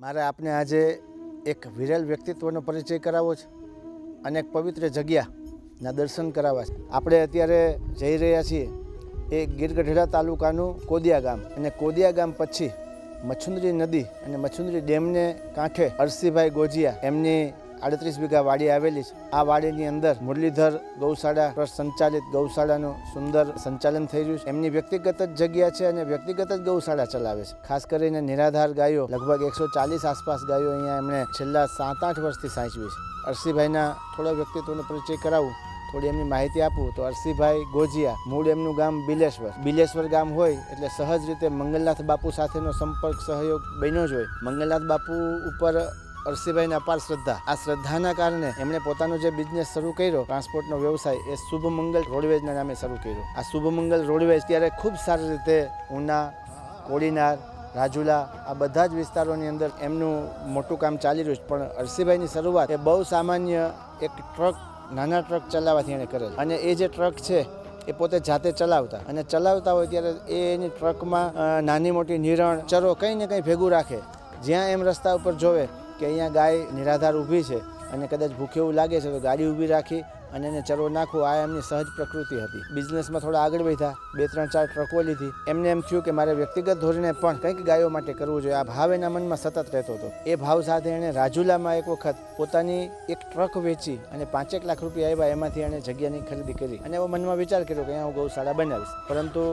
મારે આપને આજે એક વિરલ વ્યક્તિત્વનો પરિચય કરાવવો છે. અને એક પવિત્ર જગ્યાના દર્શન કરાવવા છે. આપણે અત્યારે જઈ રહ્યા છીએ એ ગીરગઢડા તાલુકાનું કોદિયા ગામ. અને કોદિયા ગામ પછી મચ્છુંદરી નદી અને મચ્છુંદરી ડેમને કાંઠે અરસીભાઈ ગોજિયા એમની આડત્રીસ વીઘા વાડી આવેલી છે. આ વાડીની અંદર મુરલીધર ગૌશાળા ટ્રસ્ટ સંચાલિત ગૌશાળાનું સુંદર સંચાલન થઈ રહ્યું છે. એમની વ્યક્તિગત જ જગ્યા છે અને વ્યક્તિગત જ ગૌશાળા ચલાવે છે. ખાસ કરીને નિરાધાર ગાયો, લગભગ એકસો ચાલીસ આસપાસ ગાયો અહીંયા એમણે છેલ્લા સાત આઠ વર્ષથી સાચવી છે. અરસીભાઈના થોડા વ્યક્તિત્વનો પરિચય કરાવું, થોડી એમની માહિતી આપું. તો અરસીભાઈ ગોજિયા, મૂળ એમનું ગામ બિલેશ્વર. બિલેશ્વર ગામ હોય એટલે સહજ રીતે મંગલનાથ બાપુ સાથેનો સંપર્ક, સહયોગ બન્યો જ હોય. મંગલનાથ બાપુ ઉપર અરસીભાઈને અપાર શ્રદ્ધા. આ શ્રદ્ધાના કારણે એમણે પોતાનો જે બિઝનેસ શરૂ કર્યો ટ્રાન્સપોર્ટનો વ્યવસાય, એ શુભ મંગલ રોડવેજના નામે શરૂ કર્યો. આ શુભ મંગલ રોડવેજ ત્યારે ખૂબ સારી રીતે ઉના, કોડીનાર, રાજુલા, આ બધા જ વિસ્તારોની અંદર એમનું મોટું કામ ચાલી રહ્યું છે. પણ અરસીભાઈની શરૂઆત એ બહુ સામાન્ય એક ટ્રક નાના ટ્રક ચલાવવાથી એણે કરેલ. અને એ જે ટ્રક છે, એ પોતે જાતે ચલાવતા. અને ચલાવતા હોય ત્યારે એ એની ટ્રકમાં નાની મોટી નિરણ, ચરો કંઈ ને કંઈ ભેગું રાખે. જ્યાં એમ રસ્તા ઉપર જોવે કે અહીંયા ગાય નિરાધાર ઊભી છે અને કદાચ ભૂખે એવું લાગે છે તો ગાડી ઊભી રાખી અને એને ચરો નાખવું, આ એમની સહજ પ્રકૃતિ હતી. બિઝનેસમાં થોડા આગળ વધ્યા, બે ત્રણ ચાર ટ્રકો લીધી. એમને એમ થયું કે મારે વ્યક્તિગત ધોરણે પણ કંઈક ગાયો માટે કરવું જોઈએ. આ ભાવ એના મનમાં સતત રહેતો હતો. એ ભાવ સાથે એણે રાજુલામાં એક વખત પોતાની એક ટ્રક વેચી અને પાંચેક લાખ રૂપિયા આવ્યા એમાંથી એણે જગ્યાની ખરીદી કરી. અને એવો મનમાં વિચાર કર્યો કે અહીંયા હું ગૌશાળા બનાવીશ. પરંતુ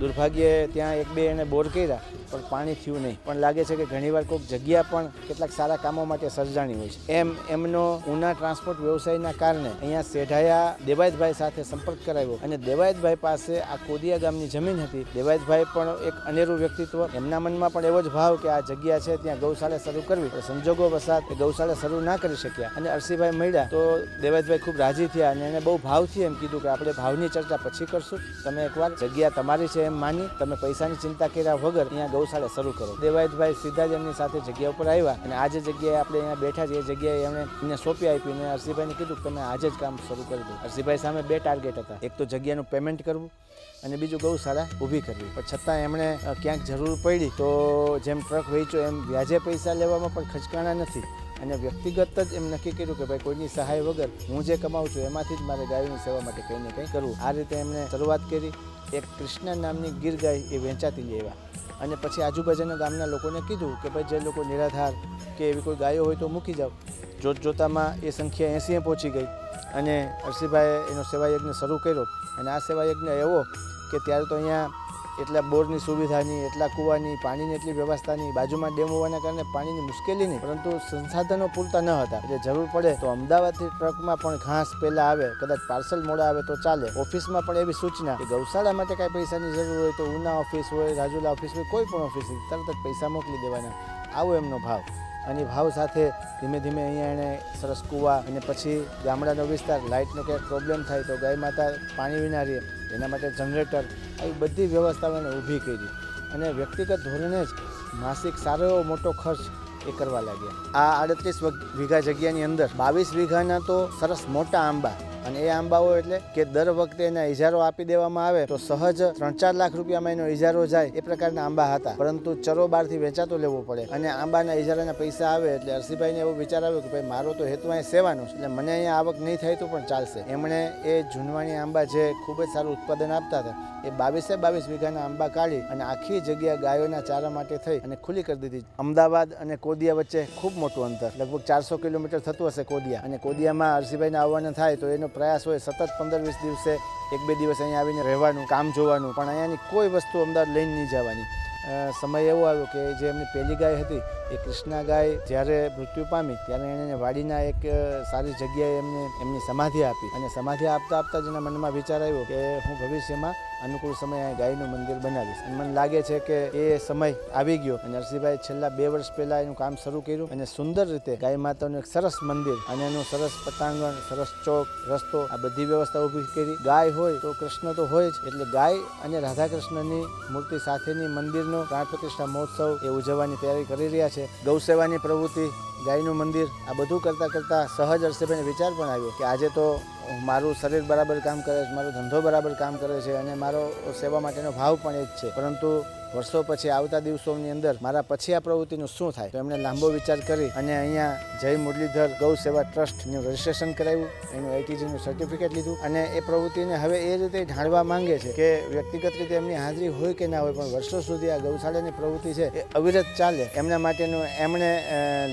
દુર્ભાગ્યે ત્યાં એક બે એણે બોર કર્યા, પણ પાણી થયું નહીં. પણ લાગે છે કે ઘણીવાર કોઈક જગ્યા પણ કેટલાક સારા કામો માટે સર્જાણી હોય છે. એમ, એમનો ઉના ટ્રાન્સપોર્ટ વ્યવસાયના કારણે અહીંયા સેઢાયા દેવાયતભાઈ સાથે સંપર્ક કરાવ્યો અને દેવાયતભાઈ પાસે આ કોદિયા ગામની જમીન હતી. દેવાયતભાઈ પણ એક અનેરું વ્યક્તિત્વ. એમના મનમાં પણ એવો જ ભાવ કે આ જગ્યા છે ત્યાં ગૌશાળા શરૂ કરવી. પણ સંજોગો વસાત એ ગૌશાળા શરૂ ના કરી શક્યા અને અરસીભાઈ મળ્યા તો દેવાયતભાઈ ખૂબ રાજી થયા અને એને બહુ ભાવથી એમ કીધું કે આપણે ભાવની ચર્ચા પછી કરશું. તમે એકવાર જગ્યા તમારી છે એમ માની તમે પૈસાની ચિંતા કર્યા વગર અહીંયા ગૌશાળા શરૂ કરો. દેવાયતભાઈ સીધા જ એમની સાથે જગ્યા ઉપર આવ્યા અને આજે જગ્યાએ આપણે અહીંયા બેઠા છીએ, એ જગ્યાએ એમણે એમને સોંપી આપી અને અરસીભાઈને કીધું કે તમે આજે જ કામ શરૂ કરી દઉં. અરસીભાઈ સામે બે ટાર્ગેટ હતા. એક તો જગ્યાનું પેમેન્ટ કરવું અને બીજું ગૌશાળા ઊભી કરવી. પણ છતાં એમણે ક્યાંક જરૂર પડી તો જેમ ટ્રક વેચ્યો એમ વ્યાજે પૈસા લેવામાં પણ ખચકાણા નથી. અને વ્યક્તિગત જ એમ નક્કી કર્યું કે ભાઈ કોઈની સહાય વગર હું જે કમાઉં છું એમાંથી જ મારે ગાયોની સેવા માટે કંઈ ને કંઈ કરવું. આ રીતે એમણે શરૂઆત કરી. એક કૃષ્ણ નામની ગીર ગાય એ વેચાતી લેવા અને પછી આજુબાજુના ગામના લોકોને કીધું કે ભાઈ જે લોકો નિરાધાર કે એવી કોઈ ગાયો હોય તો મૂકી જાઓ. જોત જોતામાં એ સંખ્યા એંસીએ પહોંચી ગઈ. અને હર્ષિભાઈએ એનો સેવાયજ્ઞ શરૂ કર્યો. અને આ સેવાયજ્ઞ એવો કે ત્યારે તો અહીંયા એટલા બોરની સુવિધાની, એટલા કૂવાની, પાણીની એટલી વ્યવસ્થાની, બાજુમાં ડેમ હોવાના કારણે પાણીની મુશ્કેલી નહીં, પરંતુ સંસાધનો પૂરતા ન હતા. એટલે જરૂર પડે તો અમદાવાદથી ટ્રકમાં પણ ઘાસ પહેલાં આવે, કદાચ પાર્સલ મોડા આવે તો ચાલે. ઓફિસમાં પણ એવી સૂચના કે ગૌશાળા માટે કાંઈ પૈસાની જરૂર હોય તો ઉના ઓફિસ હોય, રાજુલા ઓફિસ હોય, કોઈ પણ ઓફિસ તરત જ પૈસા મોકલી દેવાના. આવો એમનો ભાવ. અને ભાવ સાથે ધીમે ધીમે અહીંયા એણે સરસ કૂવા અને પછી ગામડાનો વિસ્તાર, લાઇટનો ક્યાંક પ્રોબ્લેમ થાય તો ગાય માતા પાણી વિના રહે, એના માટે જનરેટર આવી બધી વ્યવસ્થાઓ એને ઊભી કરી. અને વ્યક્તિગત ધોરણે જ માસિક સારો એવો મોટો ખર્ચ એ કરવા લાગ્યા. આ આડત્રીસ વીઘા જગ્યાની અંદર બાવીસ વીઘાના તો સરસ મોટા આંબા અને એ આંબાઓ એટલે કે દર વખતે એના ઇજારો આપી દેવામાં આવે તો સહજ ત્રણ ચાર લાખ રૂપિયામાં એનો ઇજારો જાય એ પ્રકારના આંબા હતા. પરંતુ ચરો બહારથી વેચાતો લેવો પડે અને આંબાના ઇજારાના પૈસા આવે એટલે અરસીભાઈને એવો વિચાર આવ્યો કે ભાઈ, મારો તો હેતુ અહીં સેવાનો એટલે મને અહીંયા આવક નહીં થાય તો પણ ચાલશે. એમણે એ જૂનવાણી આંબા જે ખૂબ જ સારું ઉત્પાદન આપતા હતા, એ બાવીસે બાવીસ વીઘાના આંબા કાઢી અને આખી જગ્યા ગાયોના ચારા માટે થઈ અને ખુલ્લી કરી દીધી. અમદાવાદ અને કોદિયા વચ્ચે ખૂબ મોટું અંતર, લગભગ ચારસો કિલોમીટર થતું હશે કોદિયા. અને કોદિયામાં અરસીભાઈને આવવાના થાય તો એનો પ્રયાસ હોય, સતત પંદર વીસ દિવસે એક બે દિવસ અહીંયા આવીને રહેવાનું, કામ જોવાનું, પણ અહીંયાની કોઈ વસ્તુ અમદાવાદ લઈને નહીં જવાની. સમય એવો આવ્યો કે જે એમની પહેલી ગાય હતી એ કૃષ્ણા ગાય જ્યારે મૃત્યુ પામી, ત્યારે એને વાડીના એક સારી જગ્યાએ એમને, એમની સમાધિ આપી. અને સમાધિ આપતા આપતા જ એના મનમાં વિચાર આવ્યો કે હું ભવિષ્યમાં અનુકૂળ સમયે ગાયનું મંદિર બનાવીશ. મને લાગે છે કે એ સમય આવી ગયો અને નરસિંહભાઈ છેલ્લા બે વર્ષ પહેલા એનું કામ શરૂ કર્યું અને સુંદર રીતે ગાય માતાનું એક સરસ મંદિર અને એનું સરસ પટાંગણ, સરસ ચોક, રસ્તો, આ બધી વ્યવસ્થા ઊભી કરી. ગાય હોય તો કૃષ્ણ તો હોય જ, એટલે ગાય અને રાધા કૃષ્ણની મૂર્તિ સાથેની મંદિરનો પ્રાણ પ્રતિષ્ઠા મહોત્સવ એ ઉજવવાની તૈયારી કરી રહ્યા છે. ગૌ સેવાની પ્રવૃત્તિ, ગાયનું મંદિર, આ બધું કરતાં કરતાં સહજ અરસેભાઈને વિચાર પણ આવ્યો કે આજે તો મારું શરીર બરાબર કામ કરે છે, મારો ધંધો બરાબર કામ કરે છે અને મારો સેવા માટેનો ભાવ પણ એ જ છે. પરંતુ વર્ષો પછી આવતા દિવસોની અંદર મારા પછી આ પ્રવૃત્તિનું શું થાય? તો એમણે લાંબો વિચાર કરી અને અહીંયા જય મુરલીધર ગૌ સેવા ટ્રસ્ટનું રજીસ્ટ્રેશન કરાવ્યું. એનું આઈટીજીનું સર્ટિફિકેટ લીધું અને એ પ્રવૃત્તિને હવે એ રીતે ઢાળવા માંગે છે કે વ્યક્તિગત રીતે એમની હાજરી હોય કે ના હોય, પણ વર્ષો સુધી આ ગૌશાળાની પ્રવૃત્તિ છે એ અવિરત ચાલે. એમના માટેનું એમણે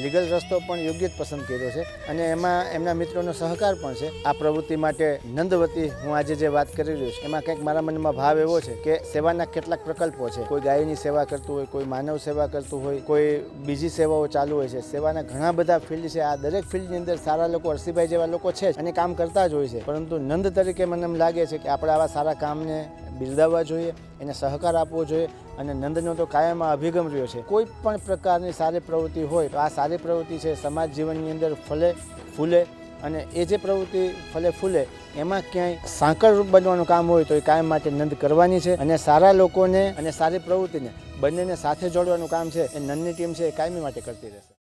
લીગલ રસ્તો પણ યોગ્ય જ પસંદ કર્યો છે અને એમાં એમના મિત્રોનો સહકાર પણ છે. આ પ્રવૃત્તિ માટે નંદવતી હું આજે જે વાત કરી રહ્યો છું, એમાં કંઈક મારા મનમાં ભાવ એવો છે કે સેવાના કેટલાક પ્રકલ્પો છે. કોઈ ગાયની સેવા કરતું હોય, કોઈ માનવ સેવા કરતું હોય, કોઈ બીજી સેવાઓ ચાલુ હોય છે. સેવાના ઘણા બધા ફિલ્ડ છે. આ દરેક ફિલ્ડની અંદર સારા લોકો હર્ષિભાઈ જેવા લોકો છે અને કામ કરતા જ હોય છે. પરંતુ નંદ તરીકે મને એમ લાગે છે કે આપણે આવા સારા કામને બિરદાવવા જોઈએ, એને સહકાર આપવો જોઈએ અને નંદનો તો કાયમ અભિગમ રહ્યો છે. કોઈ પણ પ્રકારની સારી પ્રવૃત્તિ હોય તો આ સારી પ્રવૃત્તિ છે. સમાજ જીવનની અંદર ફલે, ફૂલે અને એ જે પ્રવૃત્તિ ફલે ફૂલે, એમાં ક્યાંય સાંકળરૂપ બનવાનું કામ હોય તો એ કાયમ માટે નંદ કરવાની છે. અને સારા લોકોને અને સારી પ્રવૃત્તિને બંનેને સાથે જોડવાનું કામ છે. એ નંદની ટીમ છે એ કાયમી માટે કરતી રહેશે.